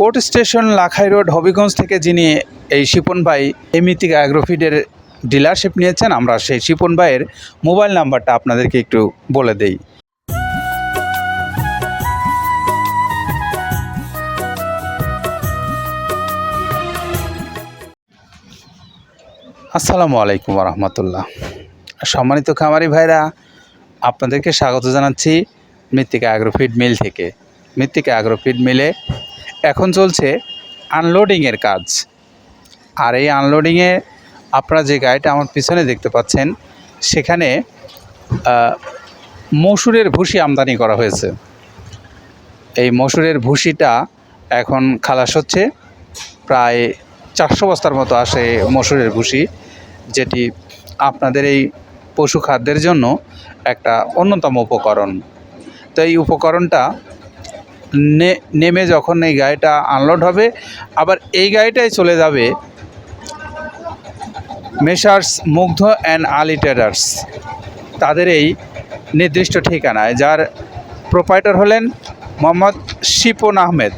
Court station Lakhai road, Habiganj থেকে যিনি এই শিপন ভাই এমিতিক অ্যাগ্রোফিডের ডিলারশিপ নিয়েছেন, আমরা সেই শিপন ভাইয়ের মোবাইল নাম্বারটা আপনাদেরকে একটু বলে দেই। আসসালামু আলাইকুম রহমতুল্লাহ সম্মানিত খামারি ভাইরা, আপনাদেরকে স্বাগত জানাচ্ছি মৃত্তিকা অ্যাগ্রোফিড মিল থেকে। মৃত্তিকা অ্যাগ্রোফিড মিলে এখন চলছে আনলোডিংয়ের কাজ। আর এই আনলোডিংয়ে আপনারা যে গাড়িটা আমার পিছনে দেখতে পাচ্ছেন, সেখানে মসুরের ভুসি আমদানি করা হয়েছে। এই মসুরের ভুসিটা এখন খালাস হচ্ছে, প্রায় চারশো বস্তার মতো আসে মসুরের ভুসি, যেটি আপনাদের এই পশু খাদ্যের জন্য একটা অন্যতম উপকরণ। তো এই উপকরণটা নেমে যখন এই গাড়িটা আনলোড হবে, আবার এই গাড়িটাই চলে যাবে মেশার্স মুগ্ধ অ্যান্ড আলি ট্রেডার্স তাদের এই নির্দিষ্ট ঠিকানায়, যার প্রোপাইটার হলেন Mohammad Shipon Ahmed.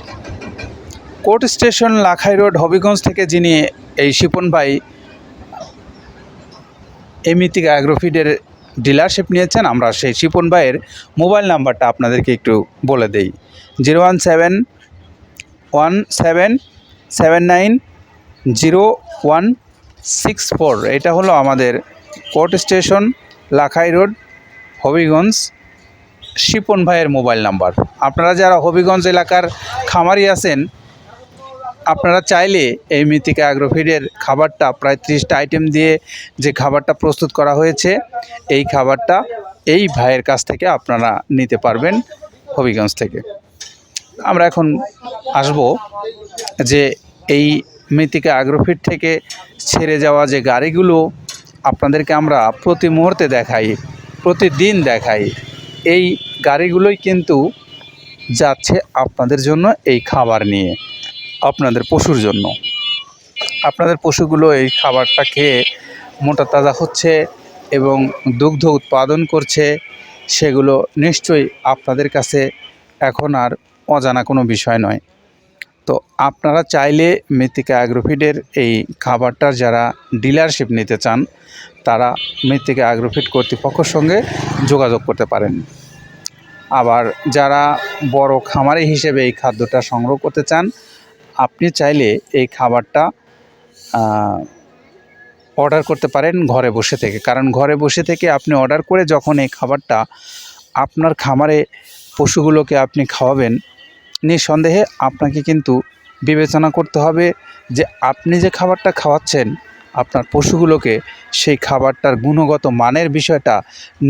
Court station, Lakhai road, Habiganj থেকে যিনি এই শিপন ভাই এমিতিক অ্যাগ্রোফিডের ডিলারশিপ নিয়েছেন, আমরা সেই শিপন ভাইয়ের মোবাইল নাম্বারটা আপনাদেরকে একটু বলে দেই। Zero one seven one seven seven nine zero one six four. এটা হলো আমাদের court station, Lakhai road, Habiganj, Shipon ভাইয়ের মোবাইল নাম্বার আপনারা যারা হবিগঞ্জ এলাকার খামারি আছেন আপনারা চাইলে এই মৃত্তিকা অ্যাগ্রোফিডের খাবারটা প্রায় ত্রিশটা আইটেম দিয়ে যে খাবারটা প্রস্তুত করা হয়েছে, এই খাবারটা এই ভাইয়ের কাছ থেকে আপনারা নিতে পারবেন হবিগঞ্জ থেকে। আমরা এখন আসব যে এই মৃত্তিকা অ্যাগ্রোফিড থেকে ছেড়ে যাওয়া যে গাড়িগুলো আপনাদেরকে আমরা প্রতি মুহূর্তে দেখাই, প্রতিদিন দেখাই, এই গাড়িগুলোই কিন্তু যাচ্ছে আপনাদের জন্য এই খাবার নিয়ে। আপনাদের পশুর জন্য। আপনাদের পশুগুলো এই খাবারটা খেয়ে মোটা তাজা হচ্ছে এবং দুগ্ধ উৎপাদন করছে, সেগুলো নিশ্চয়ই আপনাদের কাছে এখন আর অজানা কোনো বিষয় নয়। তো আপনারা চাইলে মৃত্তিকা অ্যাগ্রোফিডের এই খাবারটার যারা ডিলারশিপ নিতে চান, তারা মৃত্তিকা অ্যাগ্রোফিড কর্তৃপক্ষের সঙ্গে যোগাযোগ করতে পারেন। আবার যারা বড় খামারি হিসেবে এই খাদ্যটা সংগ্রহ করতে চান আপনি চাইলে এই খাবারটা অর্ডার করতে পারেন ঘরে বসে থেকে। কারণ ঘরে বসে থেকে আপনি অর্ডার করে যখন এই খাবারটা আপনার খামারে পশুগুলোকে আপনি খাওয়াবেন, নিঃসন্দেহে আপনাকে কিন্তু বিবেচনা করতে হবে যে আপনি যে খাবারটা খাওয়াচ্ছেন, আপনার পশুগুলোকে সেই খাবারটার গুণগত মানের বিষয়টা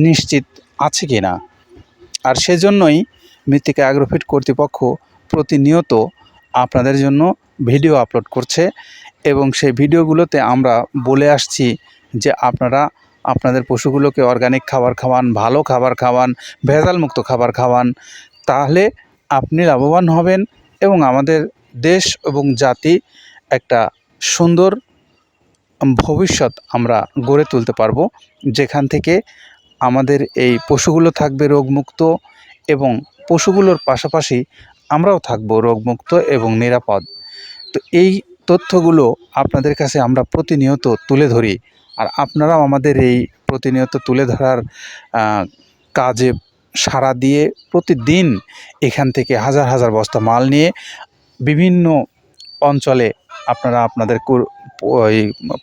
নিশ্চিত আছে কি না আর সেজন্যই মৃত্তিকা অ্যাগ্রোফিট কর্তৃপক্ষ প্রতিনিয়ত আপনাদের জন্য ভিডিও আপলোড করছে এবং সেই ভিডিওগুলোতে আমরা বলে আসছি যে আপনারা আপনাদের পশুগুলোকে অর্গানিক খাবার খাওয়ান, ভালো খাবার খাওয়ান, ভেজালমুক্ত খাবার খাওয়ান, তাহলে আপনি লাভবান হবেন এবং আমাদের দেশ এবং জাতি একটা সুন্দর ভবিষ্যৎ আমরা গড়ে তুলতে পারব। যেখান থেকে আমাদের এই পশুগুলো থাকবে রোগমুক্ত এবং পশুগুলোর পাশাপাশি আমরাও থাকব রোগমুক্ত এবং নিরাপদ। তো এই তথ্যগুলো আপনাদের কাছে আমরা প্রতিনিয়ত তুলে ধরি আর আপনারাও আমাদের এই প্রতিনিয়ত তুলে ধরার কাজে সাড়া দিয়ে প্রতিদিন এখান থেকে হাজার হাজার বস্তা মাল নিয়ে বিভিন্ন অঞ্চলে আপনারা আপনাদের ওই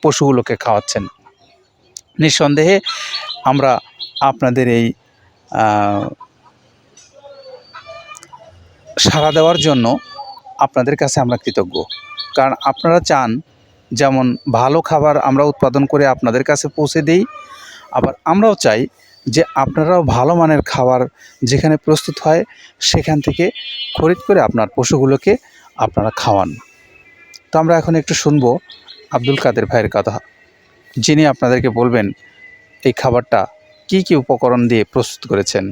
পশুগুলোকে খাওয়াচ্ছেন। নিঃসন্দেহে আমরা আপনাদের এই সাড়া দেওয়ার জন্য আপনাদের কাছে আমরা কৃতজ্ঞ। কারণ আপনারা চান যেমন ভালো খাবার আমরা উৎপাদন করে আপনাদের কাছে পৌঁছে দিই, আবার আমরাও চাই যে আপনারাও ভালো মানের খাবার যেখানে প্রস্তুত হয় সেখান থেকে খরিদ করে আপনার পশুগুলোকে আপনারা খাওয়ান। তো আমরা এখন একটু শুনব আব্দুল কাদের ভাইয়ের কথা। যিনি আপনাদেরকে বলবেন, এই খাবারটা কি কি উপকরণ দিয়ে প্রস্তুত করেছেন?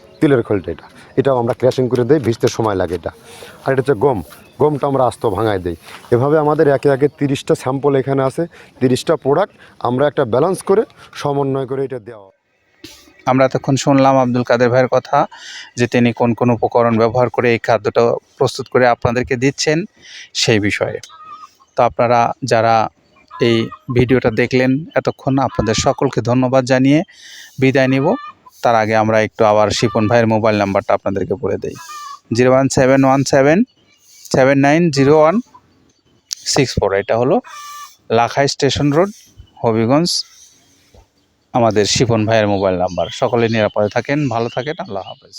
তিলের খোলটা এটা। এটাও আমরা ক্র্যাশিং করে দিই, ভিজতে সময় লাগে এটা। আর এটা হচ্ছে গম। গমটা আমরা আস্ত ভাঙায় দিই। এভাবে আমাদের একে একে তিরিশটা স্যাম্পল এখানে আছে, তিরিশটা প্রোডাক্ট আমরা একটা ব্যালেন্স করে সমন্বয় করে এটা দেওয়া। আমরা এতক্ষণ শুনলাম আব্দুল কাদের ভাইয়ের কথা, যে তিনি কোন কোন উপকরণ ব্যবহার করে এই খাদ্যটা প্রস্তুত করে আপনাদেরকে দিচ্ছেন সেই বিষয়ে। তো আপনারা যারা এই ভিডিওটা দেখলেন এতক্ষণ আপনাদের সকলকে ধন্যবাদ জানিয়ে বিদায় নিব। তার আগে আমরা একটু আবার শিপন ভাইয়ের মোবাইল নাম্বারটা আপনাদেরকে বলে দিই। Zero one seven one seven seven nine zero one, six four. এটা হলো লাখাই স্টেশন রোড, হবিগঞ্জ, আমাদের শিপন ভাইয়ের মোবাইল নাম্বার সকলে নিরাপদে থাকেন, ভালো থাকেন, আল্লাহ হাফেজ।